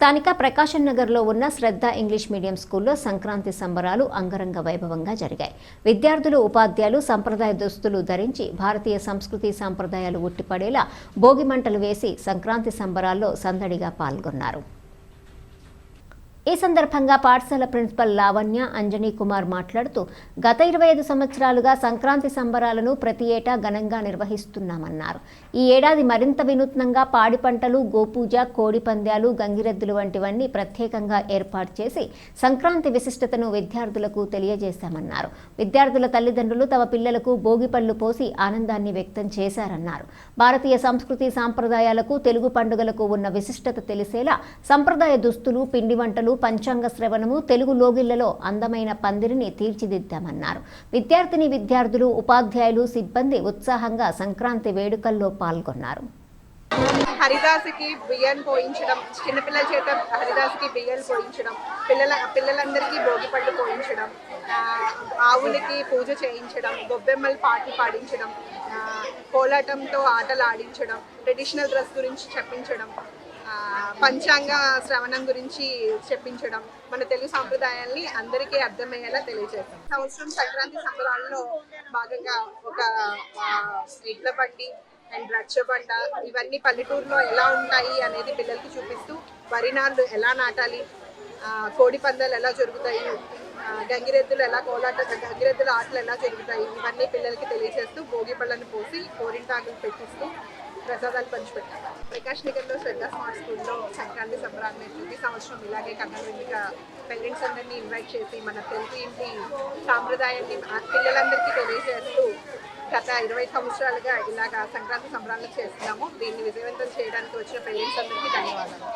స్థానిక ప్రకాశం నగర్లో ఉన్న శ్రద్ధ ఇంగ్లీష్ మీడియం స్కూల్లో సంక్రాంతి సంబరాలు అంగరంగ వైభవంగా జరిగాయి. విద్యార్థులు ఉపాధ్యాయులు సంప్రదాయ దుస్తులు ధరించి భారతీయ సంస్కృతి సంప్రదాయాలు ఉట్టిపడేలా భోగి మంటలు వేసి సంక్రాంతి సంబరాల్లో సందడిగా పాల్గొన్నారు. ఈ సందర్భంగా పాఠశాల ప్రిన్సిపల్ లావణ్య అంజనీ కుమార్ మాట్లాడుతూ గత ఇరవై ఐదు సంవత్సరాలుగా సంక్రాంతి సంబరాలను ప్రతి ఏటా ఘనంగా నిర్వహిస్తున్నామన్నారు. ఈ ఏడాది మరింత వినూత్నంగా పాడి పంటలు గోపూజ కోడి పందాలు గంగిరెద్దులు వంటివన్నీ ప్రత్యేకంగా ఏర్పాటు చేసి సంక్రాంతి విశిష్టతను విద్యార్థులకు తెలియజేశామన్నారు. విద్యార్థుల తల్లిదండ్రులు తమ పిల్లలకు భోగి పళ్ళు పోసి ఆనందాన్ని వ్యక్తం చేశారన్నారు. భారతీయ సంస్కృతి సాంప్రదాయాలకు తెలుగు పండుగలకు ఉన్న విశిష్టత తెలిసేలా సంప్రదాయ దుస్తులు పిండి వంటలు పంచాంగ శ్రవణము తెలుగు లోగిళ్ళలో అందమైన పందిరిని తీర్చిదిద్దామన్నారు. విద్యార్థిని విద్యార్థులు ఉపాధ్యాయులు సిబ్బంది ఉత్సాహంగా సంక్రాంతి వేడుకల్లో పాల్గొన్నారు. హరిదాసుకి బియ్యం పోయించడం చిన్నపిల్లల చేత హరిదాసుకి బియ్యం పోయించడం పిల్లల పిల్లలందరికీ భోగిపళ్ళు పోయించడం ఆవులకి పూజ చేయించడం గొబ్బెమ్మలు పాటలు పాడించడం కోలాటంతో ఆటలు ఆడించడం ట్రెడిషనల్ డ్రెస్ గురించి చెప్పించడం పంచాంగ శ్రవణం గురించి చెప్పించడం మన తెలుగు సాంప్రదాయాల్ని అందరికీ అర్థమయ్యేలా తెలియజేస్తాం సంవత్సరం సంక్రాంతి సంబరాల్లో భాగంగా ఒక ఎడ్ల బండి అండ్ రచ్చబండ ఇవన్నీ పల్లెటూరులో ఎలా ఉంటాయి అనేది పిల్లలకి చూపిస్తూ వరి నాళ్ళు ఎలా నాటాలి కోడి పందాలు ఎలా జరుగుతాయి గంగిరెద్దులు ఎలా కోలాట గంగిరెద్దుల ఆటలు ఎలా జరుగుతాయి ఇవన్నీ పిల్లలకి తెలియజేస్తూ భోగి పళ్ళను పోసి కోరింటాకులు పెట్టిస్తూ ప్రసాదాలు పంచిపెట్టారు ప్రకాష్ నగర్లో శ్రద్ధ స్మార్ట్ స్కూల్లో సంక్రాంతి సంబరాన్ని ప్రతి సంవత్సరం ఇలాగే కన్నవిందుగా పేరెంట్స్ అందరినీ ఇన్వైట్ చేసి మన తెలుగు ఇంటి సాంప్రదాయాన్ని పిల్లలందరికీ తెలియజేస్తూ గత ఇరవై సంవత్సరాలుగా ఇలాగా సంక్రాంతి సంబరాలు చేస్తున్నాము. దీన్ని విజయవంతం చేయడానికి వచ్చిన పేరెంట్స్ అందరికీ ధన్యవాదాలు.